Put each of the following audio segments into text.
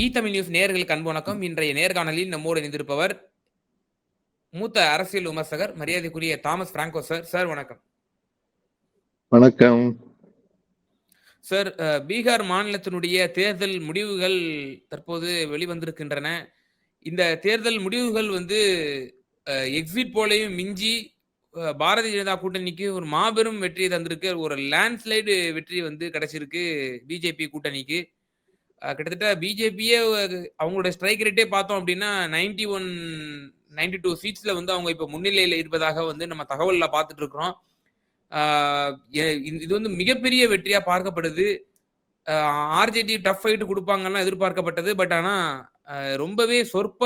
இ Tamil news நேயர்களுக்கு அன்பு வணக்கம். இன்றைய நேர்காணலில் நம்மோடு இணைந்திருப்பவர் மூத்த அரசியல் விமர்சகர் மரியாதைக்குரிய தாமஸ் பிராங்கோ சார். சார் வணக்கம். வணக்கம். சார் பீகார் மாநிலத்தினுடைய தேர்தல் முடிவுகள் தற்போது வெளிவந்திருக்கின்றன. இந்த தேர்தல் முடிவுகள் வந்து எக்ஸிட் போலையும் மிஞ்சி பாரதிய ஜனதா கூட்டணிக்கு ஒரு மாபெரும் வெற்றியை தந்திருக்கு. ஒரு லேண்ட்ஸ்லைடு வெற்றி வந்து கிடைச்சிருக்கு. பிஜேபி கூட்டணிக்கு. கிட்டத்தட்ட பிஜேபியே அவங்களோட ஸ்ட்ரைக் ரேட்டே பார்த்தோம் அப்படின்னா நைன்டி ஒன் நைன்டி டூ சீட்ஸ்ல வந்து அவங்க இப்போ முன்னிலையில் இருப்பதாக வந்து நம்ம தகவலில் பார்த்துட்டு இருக்கிறோம் எ- இது இது வந்து மிகப்பெரிய வெற்றியாக பார்க்கப்படுது. ஆர்ஜேடி டஃப் ஃபைட்டு கொடுப்பாங்கலாம் எதிர்பார்க்கப்பட்டது. பட் ஆனால் ரொம்பவே சொற்ப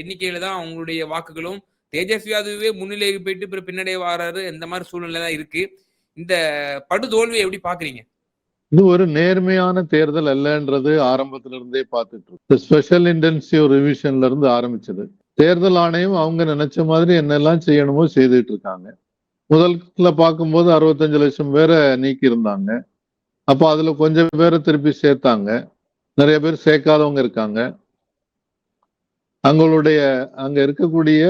எண்ணிக்கையில தான் அவங்களுடைய வாக்குகளும் தேஜஸ்வி யாதவே முன்னிலைக்கு போயிட்டு பிறகு பின்னாடியே வராரு. இந்த மாதிரி சூழ்நிலை தான் இருக்கு. இந்த படுதோல்வியை எப்படி பாக்குறீங்க இது ஒரு நேர்மையான தேர்தல் அல்லன்றது ஆரம்பத்துல இருந்தே பார்த்துட்டு இருக்கு ஸ்பெஷல் இன்டென்சிவ் ரிவிஷன்ல இருந்து ஆரம்பிச்சது. தேர்தல் ஆணையம் அவங்க நினைச்ச மாதிரி என்னெல்லாம் செய்யணுமோ செய்துட்டு இருக்காங்க. முதல்ல பார்க்கும்போது அறுபத்தஞ்சு லட்சம் பேரை நீக்கி இருந்தாங்க அப்போ அதுல கொஞ்சம் பேரை திருப்பி சேர்த்தாங்க. நிறைய பேர் சேர்க்காதவங்க இருக்காங்க. அவங்களுடைய அங்க இருக்கக்கூடிய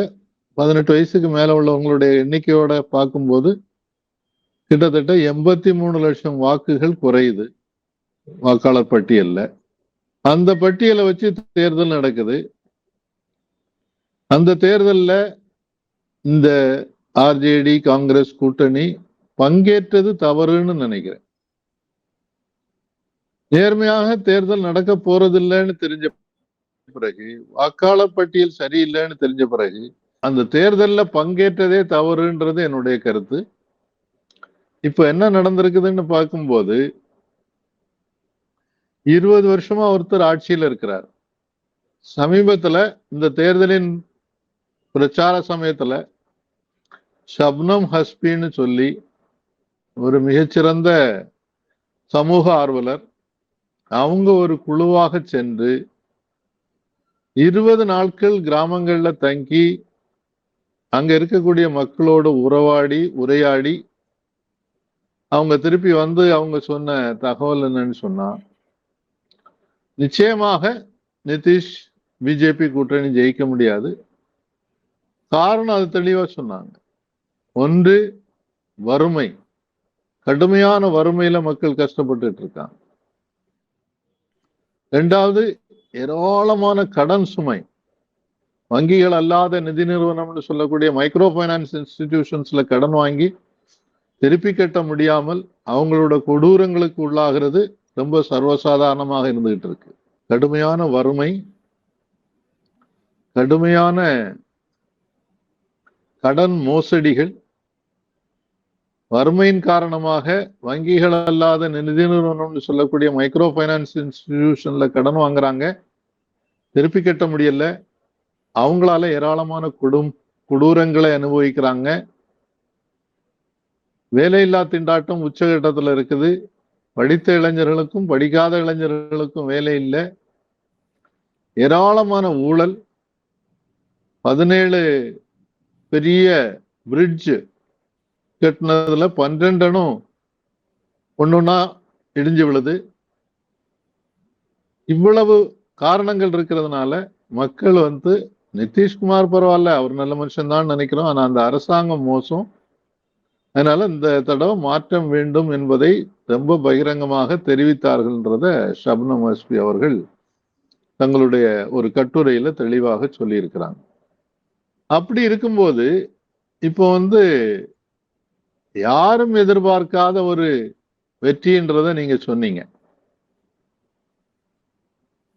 பதினெட்டு வயசுக்கு மேல உள்ளவங்களுடைய எண்ணிக்கையோட பார்க்கும்போது கிட்டத்தட்ட எண்பத்தி மூணு லட்சம் வாக்குகள் குறையுது. வாக்காளர் பட்டியல்ல. அந்த பட்டியலை வச்சு தேர்தல் நடக்குது. அந்த தேர்தல்ல இந்த ஆர்ஜேடி காங்கிரஸ் கூட்டணி பங்கேற்றது தவறுன்னு நினைக்கிறேன். நேர்மையாக தேர்தல் நடக்க போறதில்லைன்னு தெரிஞ்ச பிறகு வாக்காளர் பட்டியல் சரியில்லைன்னு தெரிஞ்ச பிறகு அந்த தேர்தல்ல பங்கேற்றதே தவறுன்றது என்னுடைய கருத்து. இப்ப என்ன நடந்திருக்குதுன்னு பார்க்கும்போது இருபது வருஷமா ஒருத்தர் ஆட்சியில் இருக்கிறார். சமீபத்துல இந்த தேர்தலின் பிரச்சார சமயத்துல ஷப்னம் ஹஸ்பின்னு சொல்லி ஒரு மிகச்சிறந்த சமூக ஆர்வலர் அவங்க ஒரு குழுவாக சென்று இருபது நாட்கள் கிராமங்கள்ல தங்கி அங்க இருக்கக்கூடிய மக்களோடு உறவாடி உரையாடி அவங்க திருப்பி வந்து அவங்க சொன்ன தகவல் என்னன்னு சொன்னா நிச்சயமாக நிதிஷ் பிஜேபி கூட்டணி ஜெயிக்க முடியாது. காரணம் அது தெளிவா சொன்னாங்க. ஒன்று வறுமை. கடுமையான வறுமையில மக்கள் கஷ்டப்பட்டுட்டு இருக்காங்க. ரெண்டாவது ஏராளமான கடன் சுமை. வங்கிகள் அல்லாத நிதி நிறுவனம்னு சொல்லக்கூடிய மைக்ரோ ஃபைனான்ஸ் இன்ஸ்டிடியூஷன்ஸ்ல கடன் வாங்கி திருப்பி கட்ட முடியாமல் அவங்களோட கொடூரங்களுக்கு உள்ளாகிறது ரொம்ப சர்வசாதாரணமாக இருந்துகிட்டு இருக்கு. கடுமையான வறுமை கடுமையான கடன் மோசடிகள் வறுமையின் காரணமாக வங்கிகள் அல்லாத நிதி நிறுவனம்னு சொல்லக்கூடிய மைக்ரோ ஃபைனான்ஸ் இன்ஸ்டிடியூஷன்ல கடன் வாங்குறாங்க. திருப்பி கட்ட முடியல. அவங்களால ஏராளமான கொடும் கொடூரங்களை அனுபவிக்கிறாங்க. வேலையில்லா திண்டாட்டம் உச்சகட்டத்தில் இருக்குது. படித்த இளைஞர்களுக்கும் படிக்காத இளைஞர்களுக்கும் வேலை இல்லை. ஏராளமான ஊழல். பதினேழு பெரிய பிரிட்ஜ் கட்டினதுல பன்னிரெண்டனும் ஒன்னொன்னா இடிஞ்சு விழுது. இவ்வளவு காரணங்கள் இருக்கிறதுனால மக்கள் வந்து நிதிஷ்குமார் பரவாயில்ல அவர் நல்ல மனுஷன் தான் நினைக்கிறோம். ஆனா அந்த அரசாங்கம் மோசம். அதனால இந்த தடவை மாற்றம் வேண்டும் என்பதை ரொம்ப பகிரங்கமாக தெரிவித்தார்கள்ன்றத ஷப்னம் எஸ்பி அவர்கள் தங்களுடைய ஒரு கட்டுரையில தெளிவாக சொல்லியிருக்கிறாங்க. அப்படி இருக்கும்போது இப்போ வந்து யாரும் எதிர்பார்க்காத ஒரு வெற்றின்றத நீங்க சொன்னீங்க.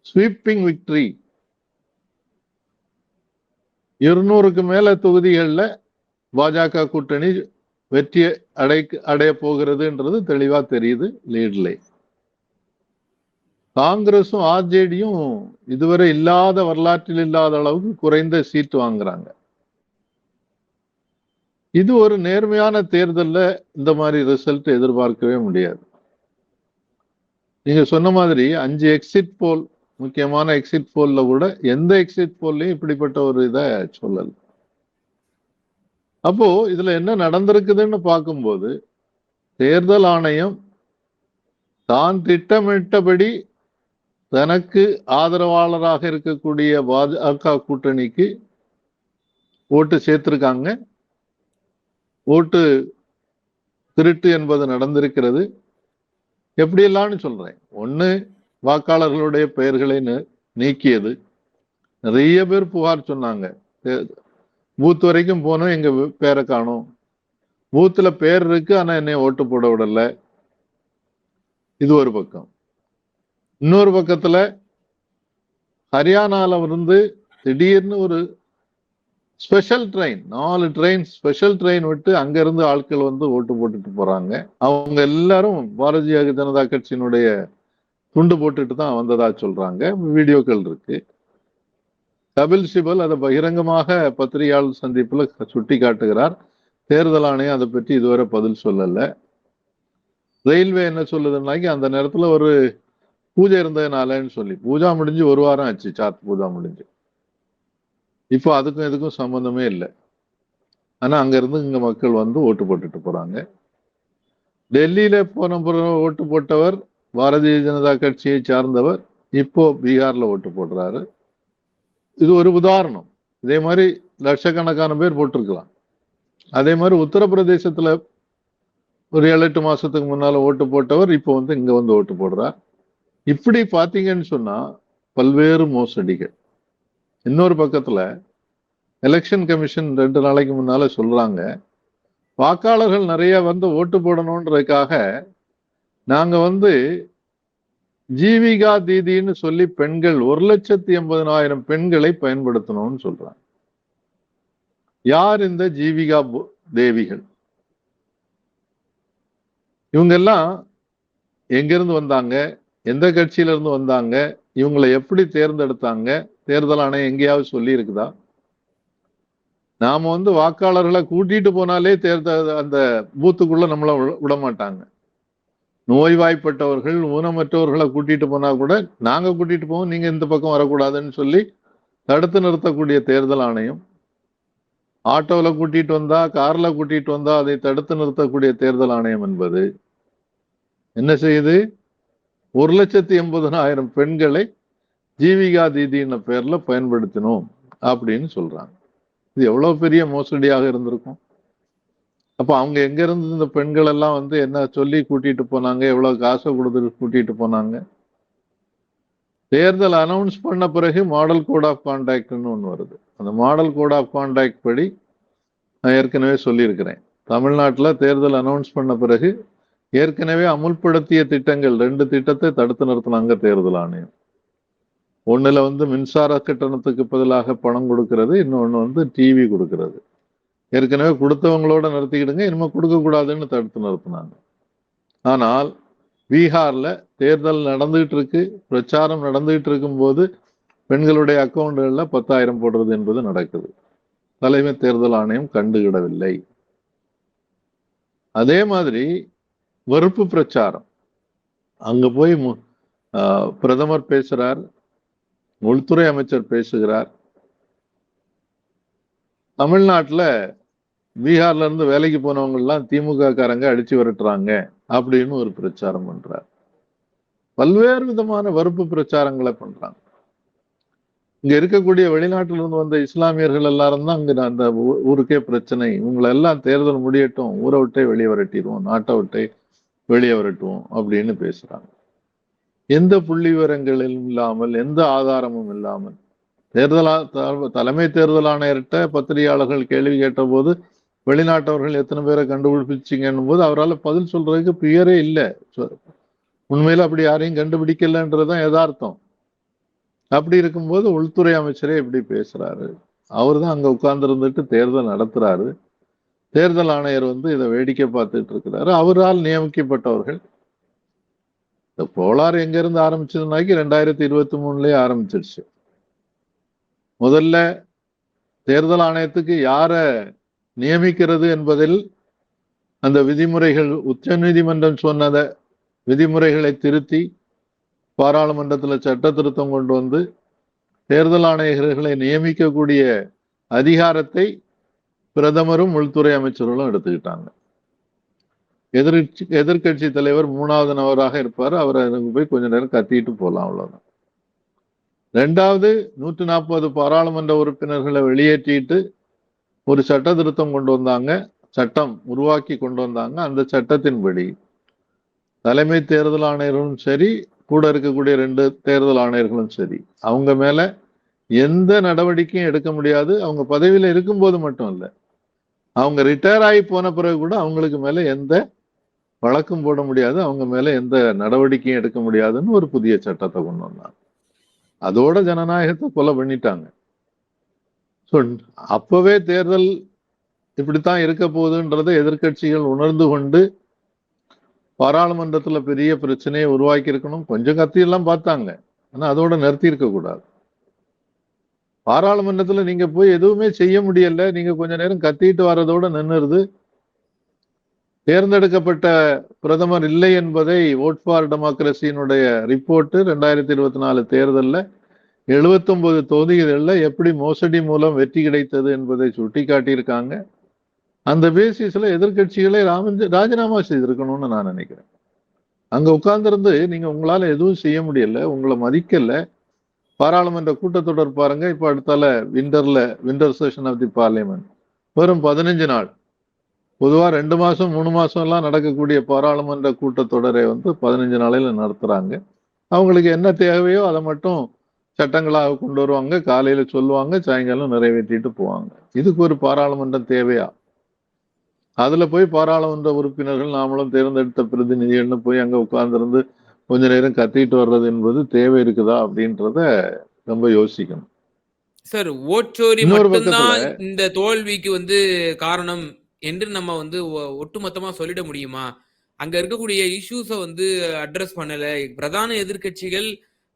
ஸ்வீப்பிங் விக்டரி இருநூறுக்கு மேல தொகுதிகள்ல பாஜக கூட்டணி வெற்றி அடை அடைய போகிறதுன்றது தெளிவா தெரியுது லீட்லே காங்கிரஸும் ஆர்ஜேடியும் இதுவரை இல்லாத வரலாற்றில் இல்லாத அளவுக்கு குறைந்த சீட் வாங்குறாங்க. இது ஒரு நேர்மையான தேர்தல்ல இந்த மாதிரி ரிசல்ட் எதிர்பார்க்கவே முடியாது. நீங்க சொன்ன மாதிரி அஞ்சு எக்ஸிட் போல் முக்கியமான எக்ஸிட் போல்ல கூட எந்த எக்ஸிட் போல்லையும் இப்படிப்பட்ட ஒரு இதை சொல்லலை. அப்போ இதுல என்ன நடந்திருக்குதுன்னு பார்க்கும்போது தேர்தல் ஆணையம் தான் திட்டமிட்டபடி தனக்கு ஆதரவாளராக இருக்கக்கூடிய பாஜக கூட்டணிக்கு ஓட்டு சேர்த்திருக்காங்க. ஓட்டு திருட்டு என்பது நடந்திருக்கிறது. எப்படியெல்லாம்னு சொல்றேன். ஒன்று வாக்காளர்களுடைய பெயர்களை நீக்கியது. நிறைய பேர் புகார் சொன்னாங்க. தே- பூத் வரைக்கும் போனோம் எங்க பேரை காணோம். பூத்துல பேர் இருக்கு ஆனா என்னை ஓட்டு போட விடல. இது ஒரு பக்கம். இன்னொரு பக்கத்துல ஹரியானால இருந்து திடீர்னு ஒரு ஸ்பெஷல் ட்ரெயின் நாலு ட்ரெயின் ஸ்பெஷல் ட்ரெயின் விட்டு அங்க இருந்து ஆட்கள் வந்து ஓட்டு போட்டுட்டு போறாங்க. அவங்க எல்லாரும் பாரதிய ஜனதா கட்சியினுடைய துண்டு போட்டுட்டு தான் வந்ததா சொல்றாங்க. வீடியோக்கள் இருக்கு. கபில் சிபல் அதை பகிரங்கமாக பத்திரிகையாளர் சந்திப்புல சுட்டி காட்டுகிறார் தேர்தல் ஆணையம் அதை பற்றி இதுவரை பதில் சொல்லல. ரயில்வே என்ன சொல்லுதுன்னாக்கி அந்த நேரத்துல ஒரு பூஜை இருந்ததுனாலன்னு சொல்லி பூஜா முடிஞ்சு ஒரு வாரம் ஆச்சு சாத் பூஜா முடிஞ்சு. இப்போ அதுக்கும் இதுக்கும் சம்மந்தமே இல்லை. ஆனா அங்க இருந்து இங்க மக்கள் வந்து ஓட்டு போட்டுட்டு போறாங்க. டெல்லியில போன பிறகு ஓட்டு போட்டவர் பாரதிய ஜனதா கட்சியை சார்ந்தவர் இப்போ பீகார்ல ஓட்டு போடுறாரு. இது ஒரு உதாரணம். இதே மாதிரி லட்சக்கணக்கான பேர் போட்டிருக்கலாம். அதே மாதிரி உத்தரப்பிரதேசத்துல ஒரு ஏழு எட்டு மாசத்துக்கு முன்னால ஓட்டு போட்டவர் இப்போ வந்து இங்க வந்து ஓட்டு போடுறார். இப்படி பாத்தீங்கன்னு சொன்னா பல்வேறு மோசடிகள். இன்னொரு பக்கத்துல எலெக்ஷன் கமிஷன் ரெண்டு நாளைக்கு முன்னால சொல்றாங்க வாக்காளர்கள் நிறைய வந்து ஓட்டு போடணுன்றதுக்காக நாங்க வந்து ஜீவிகா தீதின்னு சொல்லி பெண்கள் ஒரு லட்சத்தி எண்பதனாயிரம் பெண்களை பயன்படுத்தணும்னு சொல்றாங்க. யார் இந்த ஜீவிகா தேவிகள்? இவங்க எல்லாம் எங்கிருந்து வந்தாங்க? எந்த கட்சியில இருந்து வந்தாங்க? இவங்களை எப்படி தேர்ந்தெடுத்தாங்க? தேர்தல் ஆணையம் எங்கேயாவது சொல்லி இருக்குதா நாம வந்து வாக்காளர்களை கூட்டிட்டு போனாலே தேர்தல் அந்த பூத்துக்குள்ள நம்மள விட மாட்டாங்க நோய்வாய்ப்பட்டவர்கள் ஊனமற்றவர்களை கூட்டிட்டு போனா கூட நாங்க கூட்டிட்டு போவோம் நீங்க இந்த பக்கம் வரக்கூடாதுன்னு சொல்லி தடுத்து நிறுத்தக்கூடிய தேர்தல் ஆணையம். ஆட்டோவில் கூட்டிட்டு வந்தா கார்ல கூட்டிட்டு வந்தா அதை தடுத்து நிறுத்தக்கூடிய தேர்தல் ஆணையம் என்பது என்ன செய்யுது? ஒரு லட்சத்தி எண்பதனாயிரம் பெண்களை ஜீவிகா தீதின பேர்ல பயன்படுத்தினோம் அப்படின்னு சொல்றாங்க. இது எவ்வளவு பெரிய மோசடியாக இருந்திருக்கும்? அப்போ அவங்க எங்க இருந்து இந்த பெண்கள் எல்லாம் வந்து என்ன சொல்லி கூட்டிட்டு போனாங்க? எவ்வளவு காசை கொடுத்துட்டு கூட்டிட்டு போனாங்க? தேர்தல் அனௌன்ஸ் பண்ண பிறகு மாடல் கோட் ஆஃப் கான்டாக்ட்னு ஒன்று வருது. அந்த மாடல் கோட் ஆஃப் கான்டாக்ட் படி நான் ஏற்கனவே சொல்லியிருக்கிறேன். தமிழ்நாட்டில் தேர்தல் அனௌன்ஸ் பண்ண பிறகு ஏற்கனவே அமுல்படுத்திய திட்டங்கள் ரெண்டு திட்டத்தை தடுத்து நிறுத்தினாங்க தேர்தல் ஆணையம். ஒன்றில் வந்து மின்சார கட்டணத்துக்கு பதிலாக பணம் கொடுக்கிறது இன்னொன்னு வந்து டிவி கொடுக்கிறது. ஏற்கனவே கொடுத்தவங்களோட நிறுத்திக்கிடுங்க இனிமேல் கொடுக்கக்கூடாதுன்னு தடுத்து நிறுத்தினாங்க. ஆனால் பீகார்ல தேர்தல் நடந்துகிட்டு இருக்கு பிரச்சாரம் நடந்துகிட்டு இருக்கும்போது பெண்களுடைய அக்கௌண்ட்களில் பத்தாயிரம் போடுறது என்பது நடக்குது. தலைமை தேர்தல் ஆணையம் கண்டுகிடவில்லை. அதே மாதிரி வெறுப்பு பிரச்சாரம். அங்க போய் மு- ஆஹ் பிரதமர் பேசுறார் உள்துறை அமைச்சர் பேசுகிறார். தமிழ்நாட்டுல பீகார்ல இருந்து வேலைக்கு போனவங்க எல்லாம் திமுக காரங்க அடிச்சு விரட்டுறாங்க அப்படின்னு ஒரு பிரச்சாரம் பண்றார். பல்வேறு விதமான வறுப்பு பிரச்சாரங்களை பண்றாங்க. இங்க இருக்கக்கூடிய வெளிநாட்டில இருந்து வந்த இஸ்லாமியர்கள் எல்லாரும் தான் அங்க அந்த ஊருக்கே பிரச்சனை. இவங்களை எல்லாம் தேர்தல் முடியட்டும் ஊரை விட்டே வெளியே விரட்டிடுவோம் நாட்டை விட்டே வெளியே விரட்டுவோம் அப்படின்னு பேசுறாங்க. எந்த புள்ளி விவரங்களும் இல்லாமல் எந்த ஆதாரமும் இல்லாமல் தேர்தல் தலைமை தேர்தல் ஆணையர்கிட்ட பத்திரிகையாளர்கள் கேள்வி கேட்டபோது வெளிநாட்டவர்கள் எத்தனை பேரை கண்டுபிடிச்சிங்கன்னும் போது அவரால் பதில் சொல்றதுக்கு பியரே இல்லை. உண்மையில அப்படி யாரையும் கண்டுபிடிக்கலன்றதுதான் யதார்த்தம். அப்படி இருக்கும்போது உள்துறை அமைச்சரே இப்படி பேசுறாரு. அவர் தான் அங்க உட்கார்ந்து இருந்துட்டு தேர்தல் நடத்துறாரு. தேர்தல் ஆணையர் வந்து இதை வேடிக்கை பார்த்துட்டு இருக்கிறாரு. அவரால் நியமிக்கப்பட்டவர்கள். இந்த போலார் எங்க இருந்து ஆரம்பிச்சதுனாக்கி ரெண்டாயிரத்தி இருபத்தி மூணுலயே ஆரம்பிச்சிருச்சு. முதல்ல தேர்தல் ஆணையத்துக்கு யார நியமிக்கிறது என்பதில் அந்த விதிமுறைகள் உச்ச நீதிமன்றம் சொன்னத விதிமுறைகளை திருத்தி பாராளுமன்றத்துல சட்ட திருத்தம் கொண்டு வந்து தேர்தல் ஆணையர்களை நியமிக்கக்கூடிய அதிகாரத்தை பிரதமரும் உள்துறை அமைச்சர்களும் எடுத்துக்கிட்டாங்க. எதிர்கட்சி எதிர்கட்சி தலைவர் மூணாவது நபராக இருப்பார். அவர் போய் கொஞ்ச நேரம் கத்திட்டு போகலாம் அவ்வளோதான் ரெண்டாவது நூற்று நாற்பது பாராளுமன்ற உறுப்பினர்களை வெளியேற்றிட்டு ஒரு சட்ட திருத்தம் கொண்டு வந்தாங்க சட்டம் உருவாக்கி கொண்டு வந்தாங்க அந்த சட்டத்தின்படி தலைமை தேர்தல் ஆணையர்களும் சரி கூட இருக்கக்கூடிய ரெண்டு தேர்தல் ஆணையர்களும் சரி அவங்க மேல எந்த நடவடிக்கையும் எடுக்க முடியாது. அவங்க பதவியில இருக்கும்போது மட்டும் இல்ல அவங்க ரிட்டையர் ஆகி போன பிறகு கூட அவங்களுக்கு மேல எந்த வழக்கம் போட முடியாது. அவங்க மேல எந்த நடவடிக்கையும் எடுக்க முடியாதுன்னு ஒரு புதிய சட்டத்தை கொண்டு வந்தாங்க. அதோட ஜனநாயகத்தை கொலை பண்ணிட்டாங்க. ஸோ அப்பவே தேர்தல் இப்படித்தான் இருக்க போகுதுன்றதை எதிர்க்கட்சிகள் உணர்ந்து கொண்டு பாராளுமன்றத்துல பெரிய பிரச்சனையை உருவாக்கி இருக்கணும் கொஞ்சம் கத்தியெல்லாம் பார்த்தாங்க. ஆனா அதோட நிறுத்தி இருக்க கூடாது. பாராளுமன்றத்துல நீங்க போய் எதுவுமே செய்ய முடியல. நீங்க கொஞ்ச நேரம் கத்திட்டு வர்றதோட நின்னுருது. தேர்ந்தெடுக்கப்பட்ட பிரதமர் இல்லை என்பதை ஓட் ஃபார் டெமோக்ரஸியினுடைய ரிப்போர்ட் ரெண்டாயிரத்தி இருபத்தி நாலு தேர்தலில் எழுபத்தொன்பது தொகுதிகளில் எப்படி மோசடி மூலம் வெற்றி கிடைத்தது என்பதை சுட்டிக்காட்டியிருக்காங்க. அந்த பேசிஸ்ல எதிர்க்கட்சிகளே ராமஞ்ச ராஜினாமா செய்திருக்கணும்னு நான் நினைக்கிறேன். அங்க உட்கார்ந்துருந்து நீங்க உங்களால எதுவும் செய்ய முடியல உங்களை மதிக்கல. பாராளுமன்ற கூட்டத்தொடர் பாருங்க இப்ப அடுத்தால விண்டர்ல winter session of the parliament வெறும் பதினஞ்சு நாள். பொதுவா ரெண்டு மாசம் மூணு மாசம் எல்லாம் நடக்கக்கூடிய பாராளுமன்ற கூட்டத்தொடரை வந்து பதினஞ்சு நாளையில நடத்துறாங்க. அவங்களுக்கு என்ன தேவையோ அதை மட்டும் சட்டங்களாக கொண்டு வருவாங்க. காலையில சொல்லுவாங்க சாயங்காலம் நிறைவேற்றிட்டு போவாங்க. இதுக்கு ஒரு பாராளுமன்றம் தேவையா? அதுல போய் பாராளுமன்ற உறுப்பினர்கள் நாமளும் தேர்ந்தெடுத்த பிரதிநிதிகள்னு போய் அங்க உட்கார்ந்திருந்து கொஞ்ச நேரம் கத்திட்டு வர்றது என்பது தேவை இருக்குதா அப்படின்றத ரொம்ப யோசிக்கணும். சார் ஓட்சோரி மட்டும்தான் இந்த தோல்விக்கு வந்து காரணம் என்று நம்ம வந்து ஒட்டுமொத்தமா சொல்லிட முடியுமா? அங்க இருக்கக்கூடிய இஷ்யூஸை வந்து அட்ரஸ் பண்ணல. பிரதான எதிர்க்கட்சிகள்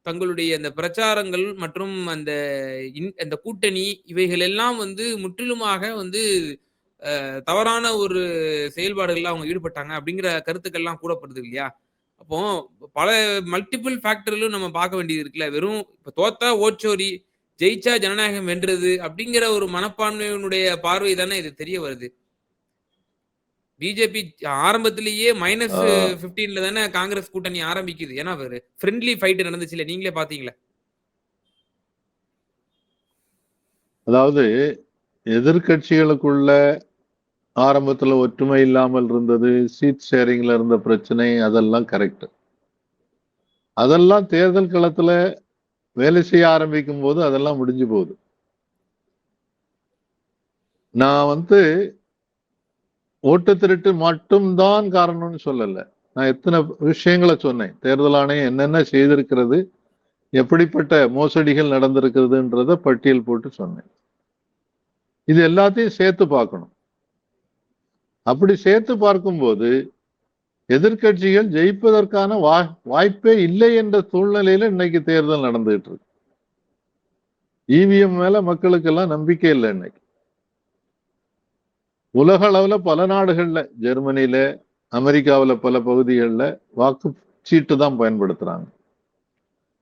தங்களுடைய அந்த பிரச்சாரங்கள் மற்றும் அந்த இன்- அந்த கூட்டணி இவைகள் எல்லாம் வந்து முற்றிலுமாக வந்து தவறான ஒரு செயல்பாடுகள்ல அவங்க ஈடுபட்டாங்க அப்படிங்கிற கருத்துக்கள்லாம் கூடப்படுது இல்லையா? அப்போ பல மல்டிபிள் ஃபேக்டர்களும் நம்ம பார்க்க வேண்டியது இருக்குல்ல. வெறும் இப்ப தோத்தா ஓட்சோரி ஜெயிச்சா ஜனநாயகம் வென்றது அப்படிங்கிற ஒரு மனப்பான்மையினுடைய பார்வை தானே இது தெரிய வருது. பிஜேபி ஆரம்பத்திலேயே மைனஸ். பிப்டீன்ல தானே காங்கிரஸ் கூட்டணி ஆரம்பிக்குது. ஏன்னா ஃப்ரெண்ட்லி ஃபைட் நடந்துச்சு இல்ல நீங்களே பாத்தீங்களா? அதாவது எதிர்க்கட்சிகளுக்குள்ள ஆரம்பத்துல ஒற்றுமை இல்லாமல் இருந்தது சீட் ஷேரிங்ல இருந்த பிரச்சனை அதெல்லாம் கரெக்ட் அதெல்லாம் தேர்தல் களத்துல வேலை செய்ய ஆரம்பிக்கும் போது அதெல்லாம் முடிஞ்சு போகுது. நான் வந்து ஓட்டு திருட்டு மட்டும்தான் காரணம்னு சொல்லல. நான் எத்தனை விஷயங்களை சொன்னேன். தேர்தல் ஆணையம் என்னென்ன செய்திருக்கிறது எப்படிப்பட்ட மோசடிகள் நடந்திருக்கிறதுன்றத பட்டியல் போட்டு சொன்னேன். இது எல்லாத்தையும் சேர்த்து பார்க்கணும். அப்படி சேர்த்து பார்க்கும்போது எதிர்க்கட்சிகள் ஜெயிப்பதற்கான வா வாய்ப்பே இல்லை என்ற சூழ்நிலையில இன்னைக்கு தேர்தல் நடந்துகிட்டு இருக்கு. இவிஎம் மேல மக்களுக்கெல்லாம் நம்பிக்கை இல்லை இன்னைக்கு. உலக அளவில் பல நாடுகள்ல ஜெர்மனியில அமெரிக்காவுல பல பகுதிகளில் வாக்கு சீட்டு தான் பயன்படுத்துறாங்க.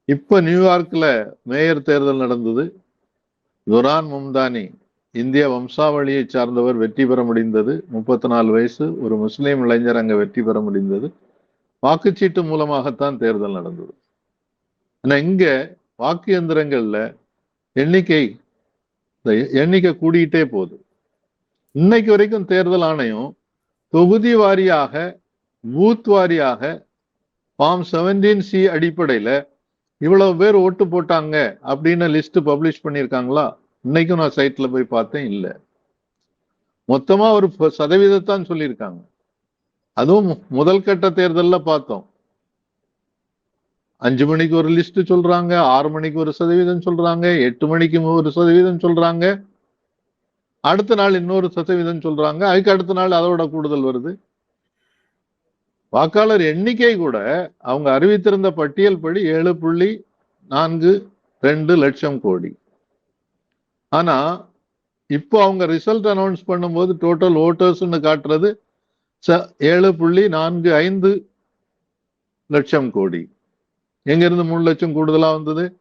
இப்போ நியூயார்க்ல மேயர் தேர்தல் நடந்தது. துரான் மும்தானி இந்திய வம்சாவளியை சார்ந்தவர் வெற்றி பெற முடிந்தது. முப்பத்தி நாலு வயசு ஒரு முஸ்லீம் இளைஞர் அங்க வெற்றி பெற முடிந்தது. வாக்குச்சீட்டு மூலமாகத்தான் தேர்தல் நடந்தது. ஆனா இங்க வாக்கு எந்திரங்களில் எண்ணிக்கை இந்த எண்ணிக்கை கூடிக்கிட்டே போகுது. இன்னைக்கு வரைக்கும் தேர்தல் ஆணையம் தொகுதி வாரியாக பூத் வாரியாக ஃபார்ம் செவன்டீன் சி அடிப்படையில இவ்வளவு பேர் ஓட்டு போட்டாங்க அப்படின்னு லிஸ்ட் பப்ளிஷ் பண்ணியிருக்காங்களா? இன்னைக்கும் நான் சைட்ல போய் பார்த்தேன் இல்ல. மொத்தமா ஒரு ப- சதவீதத்தான் சொல்லியிருக்காங்க. அதுவும் முதல் கட்ட தேர்தல்ல பார்த்தோம். அஞ்சு மணிக்கு ஒரு லிஸ்ட் சொல்றாங்க ஆறு மணிக்கு ஒரு சதவீதம் சொல்றாங்க எட்டு மணிக்கு ஒரு சதவீதம் சொல்றாங்க. அடுத்த நாள் இன்னொரு சதவீதம் சொல்றாங்க. அதுக்கு அடுத்த நாள் அதோட கூடுதல் வருது. வாக்காளர் எண்ணிக்கை கூட அவங்க அறிவித்திருந்த பட்டியல் படி ஏழு புள்ளி நான்கு ரெண்டு லட்சம் கோடி. ஆனா இப்போ அவங்க ரிசல்ட் அனௌன்ஸ் பண்ணும்போது டோட்டல் ஓட்டர்ஸ்ன்னு காட்டுறது ச- ஏழு புள்ளி நான்கு ஐந்து லட்சம் கோடி. எங்கிருந்து மூணு லட்சம் கூடுதலா வந்தது?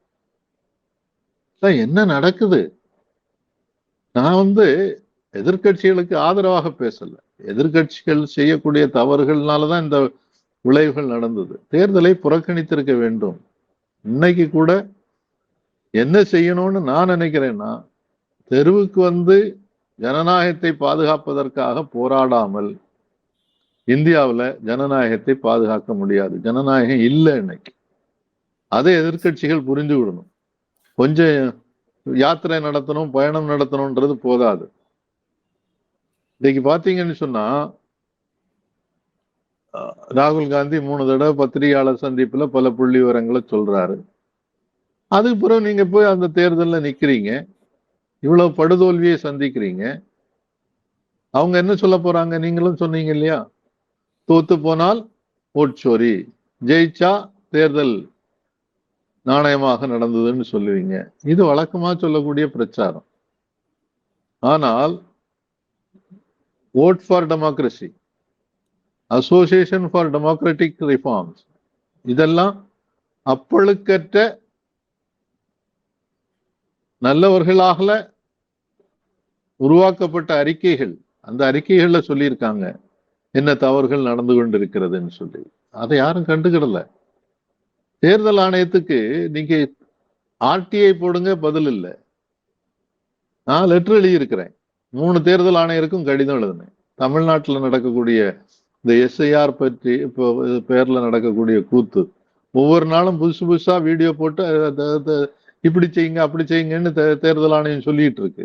சார், என்ன நடக்குது? நான் வந்து எதிர்க்கட்சிகளுக்கு ஆதரவாக பேசல. எதிர்க்கட்சிகள் செய்யக்கூடிய தவறுகள்னாலதான் இந்த விளைவுகள் நடந்தது. தேர்தலை புறக்கணித்திருக்க வேண்டும். இன்னைக்கு கூட என்ன செய்யணும்னு நான் நினைக்கிறேன்னா தெருவுக்கு வந்து ஜனநாயகத்தை பாதுகாப்பதற்காக போராடாமல் இந்தியாவுல ஜனநாயகத்தை பாதுகாக்க முடியாது. ஜனநாயகம் இல்லை இன்னைக்கு. அதை எதிர்க்கட்சிகள் புரிந்து விடணும் கொஞ்சம் யாத்திரை நடத்தணும் பயணம் நடத்தணும்ன்றது போதாது. இன்னைக்கு பாத்தீங்கன்னு சொன்னா ராகுல் காந்தி மூணு தடவை பத்திரிகையாளர் சந்திப்புல பல புள்ளி விவரங்களை சொல்றாரு. அதுக்கு பிறகு நீங்க போய் அந்த தேர்தல்ல நிக்கிறீங்க. இவ்வளவு படுதோல்வியை சந்திக்கிறீங்க. அவங்க என்ன சொல்ல போறாங்க? நீங்களும் சொன்னீங்க இல்லையா? தோத்து போனால் ஓட்சோரி ஜெயிச்சா தேர்தல் நாணயமாக நடந்ததுன்னு சொல்லுவீங்க. இது வழக்கமா சொல்லக்கூடிய பிரச்சாரம். ஆனால் vote for democracy association for democratic reforms இதெல்லாம் அப்பழுக்கற்ற நல்லவர்களாக உருவாக்கப்பட்ட அறிக்கைகள் அந்த அறிக்கைகள்ல சொல்லியிருக்காங்க என்ன தவறுகள் நடந்து கொண்டிருக்கிறதுன்னு சொல்லி. அதை யாரும் கண்டுக்கிடல. தேர்தல் ஆணையத்துக்கு நீங்க ஆர்டிஐ போடுங்க பதில் இல்லை. நான் லெட்டர் எழுதியிருக்கிறேன். மூணு தேர்தல் ஆணையருக்கும் கடிதம் எழுதினேன். தமிழ்நாட்டில் நடக்கக்கூடிய இந்த எஸ்ஐஆர் பற்றி இப்போ பேர்ல நடக்கக்கூடிய கூத்து. ஒவ்வொரு நாளும் புதுசு புதுசா வீடியோ போட்டு இப்படி செய்யுங்க அப்படி செய்யுங்கன்னு தேர்தல் ஆணையம் சொல்லிட்டு இருக்கு.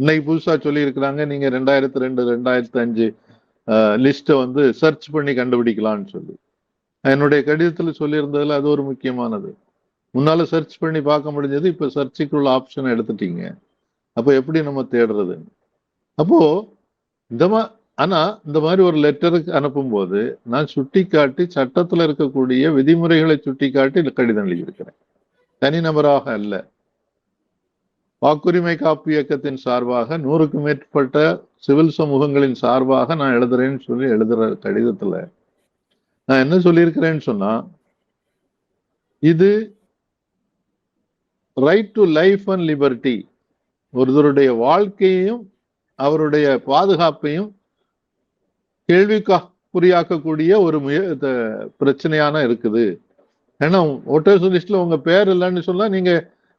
இன்னைக்கு புதுசா சொல்லியிருக்கிறாங்க நீங்க ரெண்டாயிரத்தி ரெண்டு ரெண்டாயிரத்தி அஞ்சு லிஸ்ட்டை வந்து சர்ச் பண்ணி கண்டுபிடிக்கலாம்னு சொல்லி. என்னுடைய கடிதத்தில் சொல்லியிருந்ததில் அது ஒரு முக்கியமானது. முன்னால சர்ச் பண்ணி பார்க்க முடிஞ்சது இப்ப சர்ச்சுக்குள்ள ஆப்ஷன் எடுத்துட்டீங்க. அப்போ எப்படி நம்ம தேடுறது? அப்போ இந்த மா ஆனா இந்த மாதிரி ஒரு லெட்டருக்கு அனுப்பும்போது நான் சுட்டி காட்டி சட்டத்துல இருக்கக்கூடிய விதிமுறைகளை சுட்டி காட்டி கடிதம் எழுதியிருக்கிறேன். தனிநபராக அல்ல. வாக்குரிமை காப்பு இயக்கத்தின் சார்பாக நூறுக்கும் மேற்பட்ட சிவில் சமூகங்களின் சார்பாக நான் எழுதுறேன்னு சொல்லி எழுதுற கடிதத்துல நான் என்ன சொல்லியிருக்கிறேன்னு சொன்னா இது right to life and liberty ஒருவருடைய வாழ்க்கையையும் அவருடைய பாதுகாப்பையும் கேள்விக்கா குறியாக்கக்கூடிய ஒரு முய பிரச்சனையான இருக்குது. ஏன்னா ஓட்டர்ஸ் லிஸ்ட்ல உங்க பேர் இல்லைன்னு சொன்னா நீங்க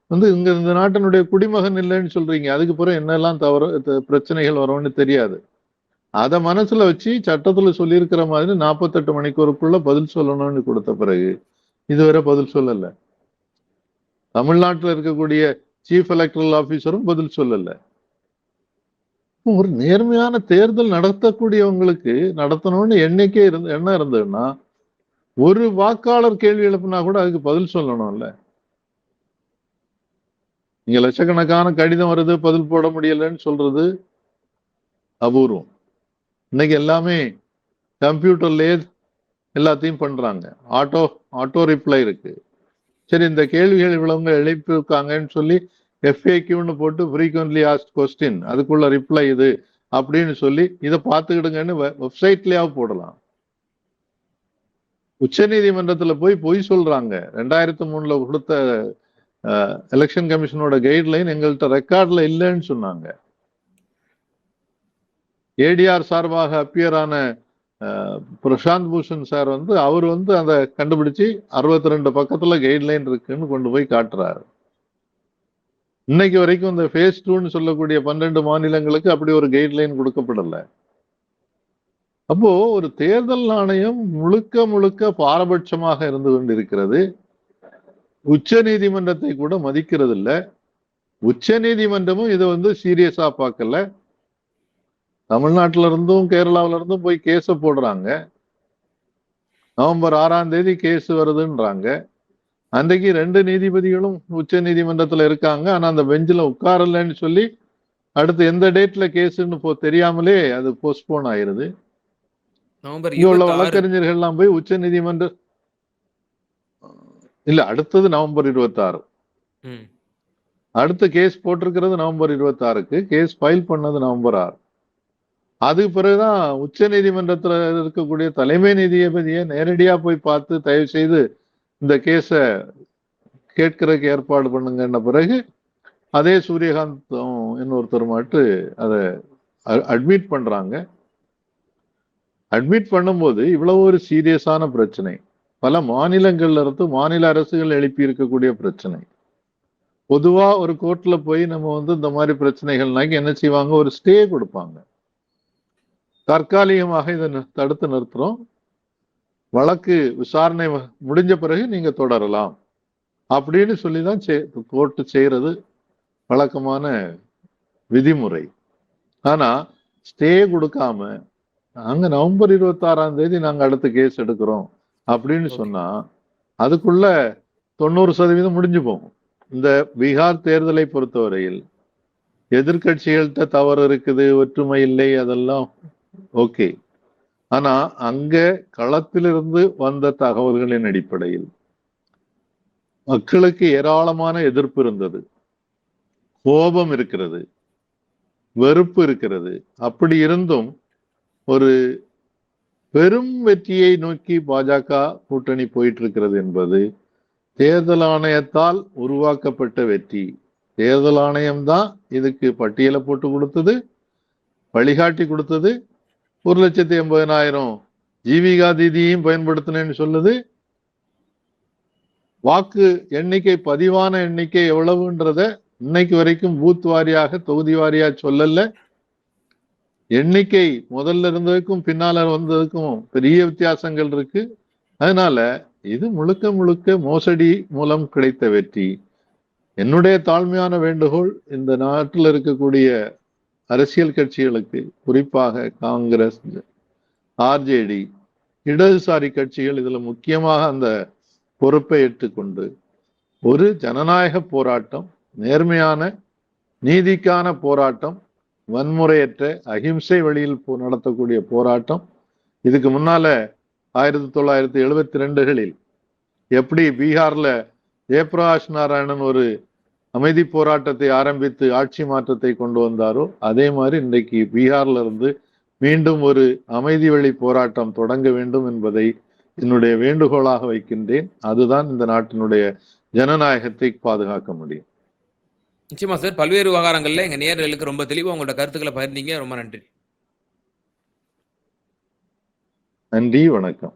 வந்து இங்க இந்த நாட்டினுடைய குடிமகன் இல்லைன்னு சொல்றீங்க. அதுக்கு பிறகு என்னெல்லாம் தவறு பிரச்சனைகள் வரும்னு தெரியாது. அதை மனசுல வச்சு சட்டத்துல சொல்லியிருக்கிற மாதிரி நாற்பத்தெட்டு மணிக்கூருக்குள்ள பதில் சொல்லணும்னு கொடுத்த பிறகு இதுவரை பதில் சொல்லல. தமிழ்நாட்டில் இருக்கக்கூடிய சீஃப் எலக்ட்ரல் ஆபீசரும் பதில் சொல்லல. ஒரு நேர்மையான தேர்தல் நடத்தக்கூடியவங்களுக்கு நடத்தணும்னு எண்ணிக்கை இருந்து என்ன இருந்ததுன்னா ஒரு வாக்காளர் கேள்வி எழுப்புனா கூட அதுக்கு பதில் சொல்லணும்ல. நீங்க லட்சக்கணக்கான கடிதம் வருது பதில் போட முடியலன்னு சொல்றது அபூர்வம். இன்னைக்கு எல்லாமே கம்ப்யூட்டர்லயே எல்லாத்தையும் பண்றாங்க. ஆட்டோ ஆட்டோ ரிப்ளை இருக்கு. சரி இந்த கேள்விகள் இவ்வளவுங்க எழுப்பியிருக்காங்கன்னு சொல்லி எஃப்ஏக்யூன்னு போட்டு ஃப்ரீக்வன்ட்லி ஆஸ்ட் கொஸ்டின் அதுக்குள்ள ரிப்ளை இது அப்படின்னு சொல்லி இதை பார்த்துக்கிடுங்கன்னு வெப்சைட்லயாவது போடலாம். உச்ச நீதிமன்றத்துல போய் பொய் சொல்றாங்க. ரெண்டாயிரத்தி மூணுல கொடுத்த எலெக்ஷன் கமிஷனோட கைட்லைன் எங்கள்கிட்ட ரெக்கார்ட்ல இல்லைன்னு சொன்னாங்க. ஏடிஆர் சார்பாக அப்பியர் ஆன பிரசாந்த் பூஷன் சார் வந்து அவர் வந்து அதை கண்டுபிடிச்சு அறுபத்தி ரெண்டு பக்கத்துல கைட்லைன் இருக்குன்னு கொண்டு போய் காட்டுறாரு. இன்னைக்கு வரைக்கும் இந்த ஃபேஸ் டூன்னு சொல்லக்கூடிய பன்னெண்டு மாநிலங்களுக்கு அப்படி ஒரு கைட்லைன் கொடுக்கப்படல. அப்போ ஒரு தேர்தல் ஆணையம் முழுக்க முழுக்க பாரபட்சமாக இருந்து கொண்டிருக்கிறது. உச்ச நீதிமன்றத்தை கூட மதிக்கிறதில்ல. உச்ச நீதிமன்றமும் இதை வந்து சீரியஸா பார்க்கல. தமிழ்நாட்டில இருந்தும் கேரளாவில இருந்தும் போய் கேஸ போடுறாங்க. நவம்பர் ஆறாம் தேதி கேஸ் வருதுன்றாங்க. அன்றைக்கு ரெண்டு நீதிபதிகளும் உச்ச நீதிமன்றத்துல இருக்காங்க. ஆனா அந்த பெஞ்சில் உட்காரலன்னு சொல்லி அடுத்து எந்த டேட்ல கேஸ்ன்னு போ தெரியாமலே அது போஸ்ட்போன் ஆயிருது. இங்க உள்ள 26 வழக்கறிஞர்கள் எல்லாம் போய் உச்ச நீதிமன்ற இல்ல அடுத்தது நவம்பர் இருபத்தி ஆறு ம். அடுத்த கேஸ் போட்டிருக்கிறது நவம்பர் இருபத்தி ஆறுக்கு கேஸ் ஃபைல் பண்ணது நவம்பர் ஆறு. அதுக்கு பிறகுதான் உச்ச நீதிமன்றத்துல இருக்கக்கூடிய தலைமை நீதிபதியை நேரடியா போய் பார்த்து தயவு செய்து இந்த கேஸ கேட்கறதுக்கு ஏற்பாடு பண்ணுங்கன்ன பிறகு அதே சூரியகாந்த் இன்னொருத்தர் மாட்டு அதை அட்மிட் பண்றாங்க. அட்மிட் பண்ணும்போது இவ்வளவு ஒரு சீரியஸான பிரச்சனை. பல மாநிலங்கள்ல இருந்து மாநில அரசுகள் எழுப்பி இருக்கக்கூடிய பிரச்சனை. பொதுவா ஒரு கோர்ட்ல போய் நம்ம வந்து இந்த மாதிரி பிரச்சனைகள்னாக்கி என்ன செய்வாங்க? ஒரு ஸ்டே கொடுப்பாங்க. தற்காலிகமாக இதை தடுத்து நிறுத்துறோம். வழக்கு விசாரணை முடிஞ்ச பிறகு நீங்க தொடரலாம். அப்படின்னு சொல்லி தான் கோர்ட்டு செய்யறது வழக்கமான விதிமுறை. ஆனா ஸ்டே கொடுக்காம நாங்க நவம்பர் இருபத்தி ஆறாம் தேதி நாங்க அடுத்த கேஸ் எடுக்கிறோம் அப்படின்னு. சொன்னா அதுக்குள்ள தொண்ணூறு சதவீதம் முடிஞ்சு போகும். இந்த பீகார் தேர்தலை பொறுத்தவரையில் எதிர்க்கட்சிகள்கிட்ட தவறு இருக்குது ஒற்றுமை இல்லை அதெல்லாம் ஓகே. ஆனா அங்க களத்திலிருந்து வந்த தகவல்களின் அடிப்படையில் மக்களுக்கு ஏராளமான எதிர்ப்பு இருந்தது. கோபம் இருக்கிறது. வெறுப்பு இருக்கிறது. அப்படி இருந்தும் ஒரு பெரும் வெற்றியை நோக்கி பாஜக கூட்டணி போயிட்டு இருக்கிறது என்பது தேர்தல் ஆணையத்தால் உருவாக்கப்பட்ட வெற்றி. தேர்தல் ஆணையம் தான் இதுக்கு பட்டியலை போட்டு கொடுத்தது வழிகாட்டி கொடுத்தது ஒரு லட்சத்தி எண்பதனாயிரம் ஜீவிகா தீதியையும் பயன்படுத்தினேன்னு சொல்லுது. வாக்கு எண்ணிக்கை பதிவான எண்ணிக்கை எவ்வளவுன்றத இன்னைக்கு வரைக்கும் பூத் வாரியாக தொகுதி வாரியா சொல்லல. எண்ணிக்கை முதல்ல இருந்ததுக்கும் பின்னால வந்ததுக்கும் பெரிய வித்தியாசங்கள் இருக்கு. அதனால இது முழுக்க முழுக்க மோசடி மூலம் கிடைத்த வெற்றி. என்னுடைய தாழ்மையான வேண்டுகோள் இந்த நாட்டில் இருக்கக்கூடிய அரசியல் கட்சிகளுக்கு குறிப்பாக காங்கிரஸ் ஆர்ஜேடி இடதுசாரி கட்சிகள் இதில் முக்கியமாக அந்த பொறுப்பை ஏற்றுக்கொண்டு ஒரு ஜனநாயக போராட்டம் நேர்மையான நீதிக்கான போராட்டம் வன்முறையற்ற அகிம்சை வழியில் போ- நடத்தக்கூடிய போராட்டம். இதுக்கு முன்னால ஆயிரத்தி தொள்ளாயிரத்தி எழுபத்தி ரெண்டுகளில் எப்படி பீகார்ல ஜெயபிரகாஷ் நாராயணன் ஒரு அமைதி போராட்டத்தை ஆரம்பித்து ஆட்சி மாற்றத்தை கொண்டு வந்தாரோ அதே மாதிரி இன்றைக்கு பீகார்ல இருந்து மீண்டும் ஒரு அமைதி வழி போராட்டம் தொடங்க வேண்டும் என்பதை என்னுடைய வேண்டுகோளாக வைக்கின்றேன். அதுதான் இந்த நாட்டினுடைய ஜனநாயகத்தை பாதுகாக்க முடியும். நிச்சயமா சார். பல்வேறு விவகாரங்கள்ல எங்க நேயர்களுக்கு ரொம்ப தெளிவா உங்களோட கருத்துக்களை பகிர்ந்தீங்க. ரொம்ப நன்றி. நன்றி. வணக்கம்.